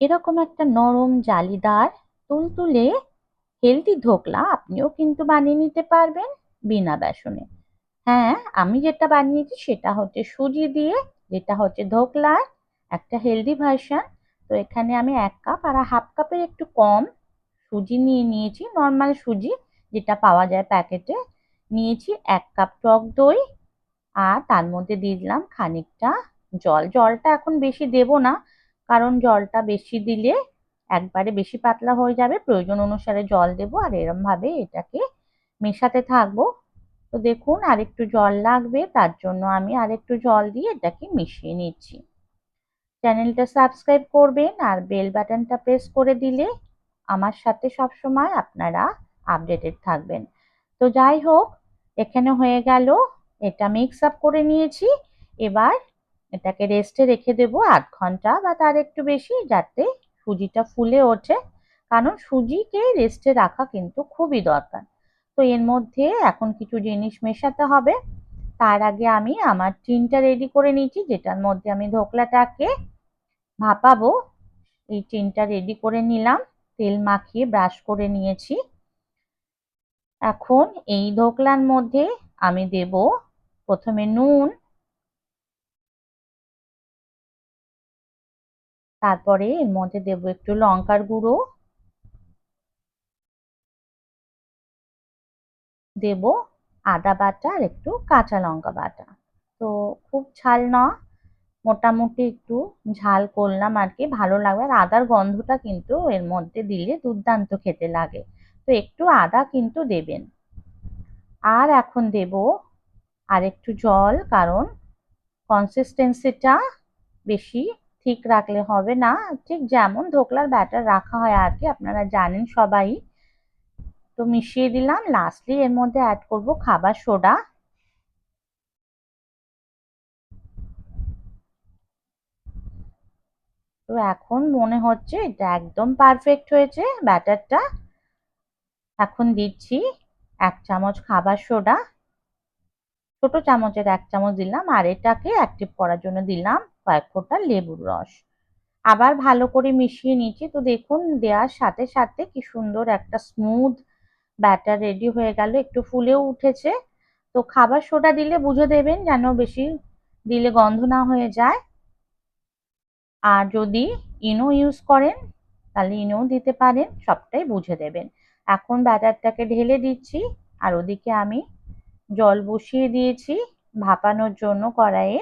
এরকম একটা নরম জালিদার তুলতুলে হেলদি ধোকলা আপনিও কিন্তু বানিয়ে নিতে পারবেন বিনা বেসনে। হ্যাঁ আমি যেটা বানিয়েছি সেটা হচ্ছে সুজি দিয়ে, যেটা হচ্ছে ধোকলার একটা হেলদি ভার্সান। তো এখানে আমি এক কাপ আর হাফ কাপের একটু কম সুজি নিয়ে নিয়েছি, নর্মাল সুজি যেটা পাওয়া যায় প্যাকেটে। নিয়েছি এক কাপ টক দই আর তার মধ্যে দিয়ে দিলাম খানিকটা জল। জলটা এখন বেশি দেব না কারণ জলটা বেশি দিলে একবারে বেশি পাতলা হয়ে যাবে। প্রয়োজন অনুসারে জল দেব আর এরম ভাবে এটাকে মেশাতে থাকব। তো দেখুন, আরেকটু জল লাগবে, তার জন্য আমি আরেকটু জল দিয়ে এটাকে মিশিয়ে নিচ্ছি। চ্যানেলটা সাবস্ক্রাইব করবেন আর বেল বাটনটা প্রেস করে দিলে আমার সাথে সবসময় আপনারা আপডেটেড থাকবেন। তো যাই হোক, এখানে হয়ে গেল, এটা মিক্স আপ করে নিয়েছি। এবার এটাকে রেস্টে রেখে দেব আধ ঘণ্টা বা তার একটু বেশি যাতে সুজিটা ফুলে ওঠে। কারণ সুজিকে রেস্টে রাখা কিন্তু খুবই দরকার। তো এর মধ্যে এখন কিছু জিনিস মেশাতে হবে। তার আগে আমি আমার টিনটা রেডি করে নিয়েছি, যেটার মধ্যে আমি ধোকলাটাকে ভাপাবো। এই টিনটা রেডি করে নিলাম, তেল মাখিয়ে ব্রাশ করে নিয়েছি। এখন এই ধোকলার মধ্যে আমি দেব প্রথমে নুন তারপরে এর মধ্যে দেব একটু লঙ্কার গুঁড়ো। দেব আদা বাটা আর একটু কাঁচা লঙ্কা বাটা। তো খুব ঝাল না, মোটামুটি একটু ঝাল করলাম আর কি, ভালো লাগবে। আর আদার গন্ধটা কিন্তু এর মধ্যে দিলে দুর্দান্ত খেতে লাগে। তো একটু আদা কিন্তু দেবেন। আর এখন দেব আর একটু জল, কারণ কনসিস্টেন্সিটা বেশি ঠিক রাখলে হবে না। ঠিক যেমন ধোকলার ব্যাটার রাখা হয় আর কি আপনারা জানেন সবাই। তো মিশিয়ে দিলাম। লাস্টলি এর মধ্যে অ্যাড করব খাবার সোডা। তো এখন মনে হচ্ছে এটা একদম পারফেক্ট হয়েছে ব্যাটারটা এখন দিচ্ছি এক চামচ খাবার সোডা। ছোট চামচের এক চামচ দিলাম আর এটাকে অ্যাক্টিভ করার জন্য দিলাম কয়েক ফোঁটা লেবুর রস। আবার ভালো করে মিশিয়ে নিচ্ছি তো দেখুন, দেওয়ার সাথে সাথে কি সুন্দর একটা স্মুথ ব্যাটার রেডি হয়ে গেল। একটু ফুলেও উঠেছে। তো খাবার সোডা দিলে বুঝে দেবেন যেন বেশি দিলে গন্ধ না হয়ে যায়। আর যদি ইনো ইউজ করেন, তাহলে ইনো দিতে পারেন, সবটাই বুঝে দেবেন। এখন ব্যাটারটাকে ঢেলে দিচ্ছি। আর ওদিকে আমি জল বসিয়ে দিয়েছি, ভাপানোর জন্য কড়াইয়ে।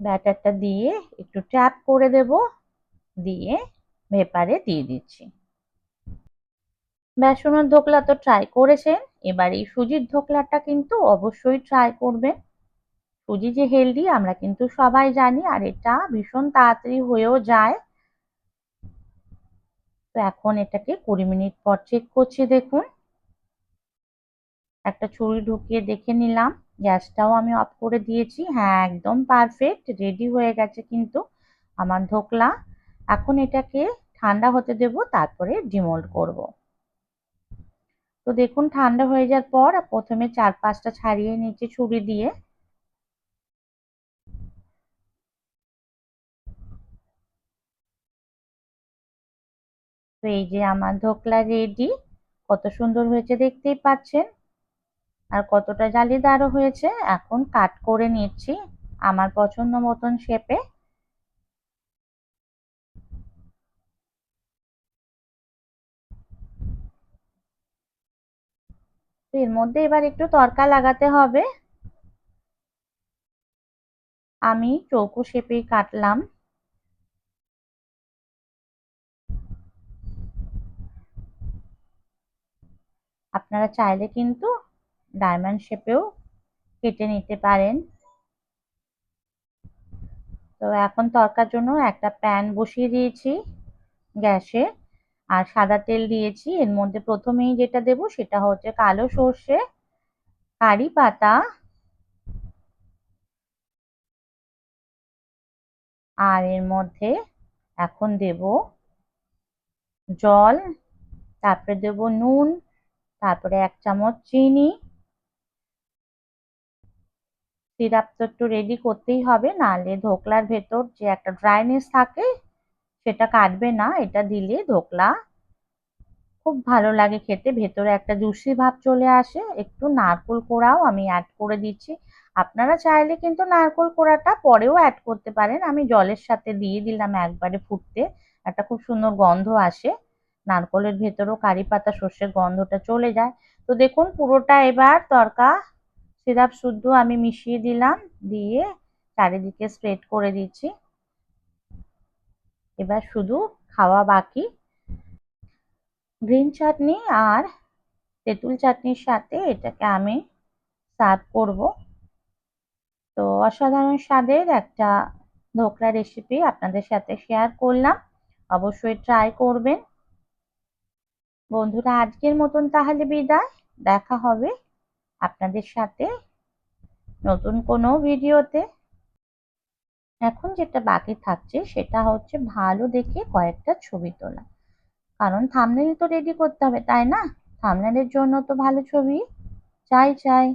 ব্যাটারটা দিয়ে একটু ট্যাপ করে দেব, দিয়ে ভেপারে দিয়ে দিচ্ছি। বেসনের ধোকলা তো ট্রাই করেছেন, এবার এই সুজির ধোকলাটা কিন্তু অবশ্যই ট্রাই করবেন। সুজি যে হেলদি, আমরা কিন্তু সবাই জানি, আর এটা ভীষণ তাড়াতাড়ি হয়েও যায়। তো এখন এটাকে কুড়ি মিনিট পর চেক করছি, দেখুন। একটা ছুরি ঢুকিয়ে দেখে নিলাম। গ্যাসটাও আমি অফ করে দিয়েছি। হ্যাঁ একদম পারফেক্ট রেডি হয়ে গেছে কিন্তু আমার ধোকলা এখন এটাকে ঠান্ডা হতে দেব, তারপরে ডিমোল্ড করব। তো দেখুন, ঠান্ডা হয়ে যাওয়ার পর প্রথমে চার পাঁচটা ছাড়িয়ে নিচ্ছি ছুরি দিয়ে। তো এই যে আমার ধোকলা রেডি কত সুন্দর হয়েছে দেখতেই পাচ্ছেন। আর কতটা জালিদারও হয়েছে, এখন কাট করে নিচ্ছি আমার পছন্দ মতন শেপে। এর মধ্যে এবার একটু তরকা লাগাতে হবে। আমি চৌকো শেপেই কাটলাম। আপনারা চাইলে কিন্তু ডায়মন্ড শেপেও কেটে নিতে পারেন। তো এখন তরকার জন্য একটা প্যান বসিয়ে দিয়েছি গ্যাসে আর সাদা তেল দিয়েছি। এর মধ্যে প্রথমেই যেটা দেব সেটা হচ্ছে কালো সর্ষে, কারি পাতা আর এর মধ্যে এখন দেব জল, তারপরে দেব নুন, তারপরে এক চামচ চিনি সিরাপ তো একটু রেডি করতেই হবে, নাহলে ধোকলার ভেতর যে একটা ড্রাইনেস থাকে, সেটা কাটবে না, এটা দিলে ধোকলা খুব ভালো লাগে খেতে। ভেতরে একটা জুসি ভাব চলে আসে, একটু নারকোল কোড়াও আমি অ্যাড করে দিচ্ছি। আপনারা চাইলে কিন্তু নারকোল কোড়াটা পরেও অ্যাড করতে পারেন। আমি জলের সাথে দিয়ে দিলাম একবারে ফুটতে, একটা খুব সুন্দর গন্ধ আসে। নারকোলের ভেতরেও কারি পাতা সর্ষের গন্ধটা চলে যায়। তো দেখুন পুরোটা এবার তরকা সিরাপ শুদ্ধ আমি মিশিয়ে দিলাম, দিয়ে চারিদিকে স্প্রেড করে দিচ্ছি। এবার শুধু খাওয়া বাকি। গ্রিন চাটনি আর তেঁতুল চাটনির সাথে এটাকে আমি সার্ভ করব। তো অসাধারণ স্বাদের একটা ধোকলা রেসিপি আপনাদের সাথে শেয়ার করলাম। অবশ্যই ট্রাই করবেন। বন্ধুরা, আজকের মতন তাহলে বিদায়। দেখা হবে আপনাদের সাথে নতুন কোনো ভিডিওতে। এখন যেটা বাকি থাকছে সেটা হচ্ছে ভালো দেখে কয়েকটা ছবি তোলা। কারণ থামনেল তো রেডি করতে হবে, তাই না? থামনেলের জন্য তো ভালো ছবি। চাই চাই।